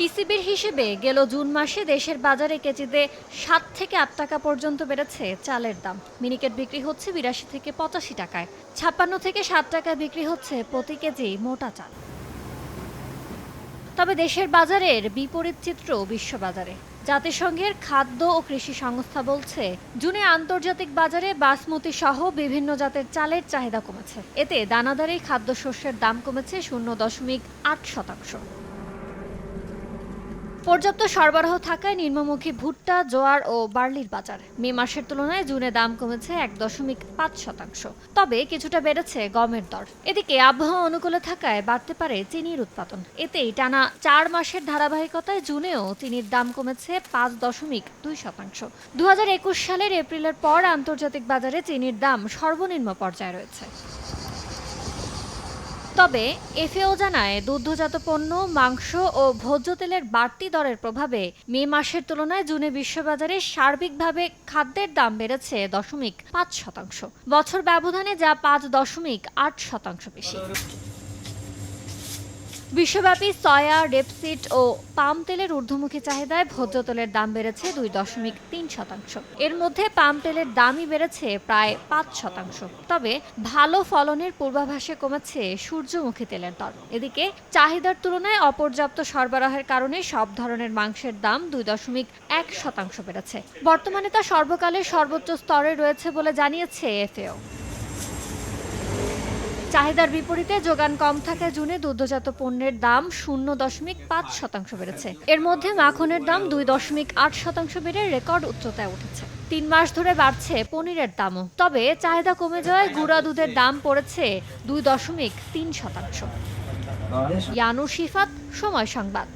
টিসিবির হিসেবে গেল জুন মাসে দেশের বাজারে কেজিতে সাত থেকে আট টাকা পর্যন্ত বেড়েছে চালের দাম। মিনিকেট বিক্রি হচ্ছে বিরাশি থেকে পঁচাশি টাকায়। ছাপ্পান্ন থেকে ষাট টাকায় বিক্রি হচ্ছে প্রতি কেজি মোটা চাল। তবে দেশের বাজারের বিপরীত চিত্র বিশ্ববাজারে। জাতিসংঘের খাদ্য ও কৃষি সংস্থা বলছে, জুনে আন্তর্জাতিক বাজারে বাসমতি সহ বিভিন্ন জাতের চালের চাহিদা কমেছে। এতে দানাদারি খাদ্যশস্যের দাম কমেছে শূন্য দশমিক আট শতাংশ। পর্যাপ্ত সরবরাহ থাকায় নিম্নমুখী ভুট্টা, জোয়ার ও বার্লির বাজার। মে মাসের তুলনায় জুনে দাম কমেছে এক দশমিক পাঁচ শতাংশ। তবে কিছুটা বেড়েছে গমের দর। এদিকে আবহাওয়া অনুকূলে থাকায় বাড়তে পারে চিনির উৎপাদন। এতেই টানা চার মাসের ধারাবাহিকতায় জুনেও চিনির দাম কমেছে পাঁচ দশমিক দুই শতাংশ। দু একুশ সালের এপ্রিলের পর আন্তর্জাতিক বাজারে চিনির দাম সর্বনিম্ন পর্যায়ে রয়েছে। তবে এফএও জানায়, দুগ্ধজাত পণ্য, মাংস ও ভোজ্য তেলের বাড়তি দরের প্রভাবে মে মাসের তুলনায় জুনে বিশ্ববাজারে সার্বিকভাবে খাদ্যের দাম বেড়েছে দশমিক পাঁচ শতাংশ। বছর ব্যবধানে যা পাঁচ দশমিক আট শতাংশ বেশি। বিশ্বব্যাপী সয়া রেপসিড ও পাম তেলের ঊর্ধ্বমুখী চাহিদায় ভোজ্য তেলের দাম বেড়েছে দুই দশমিক তিন শতাংশ। এর মধ্যে পাম তেলের দামই বেড়েছে প্রায় পাঁচ শতাংশ। তবে ভালো ফলনের পূর্বাভাসে কমেছে সূর্যমুখী তেলের দর। এদিকে চাহিদার তুলনায় অপর্যাপ্ত সরবরাহের কারণে সব ধরনের মাংসের দাম দুই দশমিক এক শতাংশ বেড়েছে। বর্তমানে তা সর্বকালের সর্বোচ্চ স্তরে রয়েছে বলে জানিয়েছে এফএও। চাহিদার বিপরীতে যোগান কম থাকায় জুনে দুগ্ধজাত পণ্যের দাম শূন্য দশমিক পাঁচ শতাংশ বেড়েছে। এর মধ্যে মাখনের দাম দুই দশমিক আট শতাংশ বেড়ে রেকর্ড উচ্চতায় উঠেছে। তিন মাস ধরে বাড়ছে পনিরের দামও। তবে চাহিদা কমে যাওয়ায় গুঁড়া দুধের দাম পড়েছে দুই দশমিক তিন শতাংশ। ইয়ানু শিফাত সময় সংবাদ।